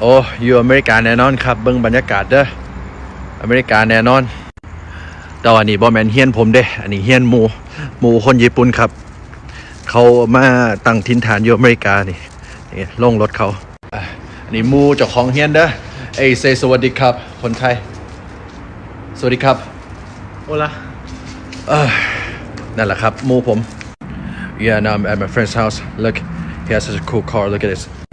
โอ้อยู่อเมริกาแน่นอนครับ เบิ้งบรรยากาศเด้ออเมริกาแน่นอน แต่วันนี้บอแมนเฮียนผมเด้ อันนี้เฮียนหมูหมูคนญี่ปุ่นครับ เขามาตั้งถิ่นฐานอยู่อเมริกานี่นี่ลงรถเขาอันนี้หมูเจ้าของเฮียนเด้อเอ้ยเซสวัสดีครับ คนไทย สวัสดีครับ Hola. เอ้นั่นแหละครับหมูผม Yeah now I'm at my friend's house look he has such a cool car look at this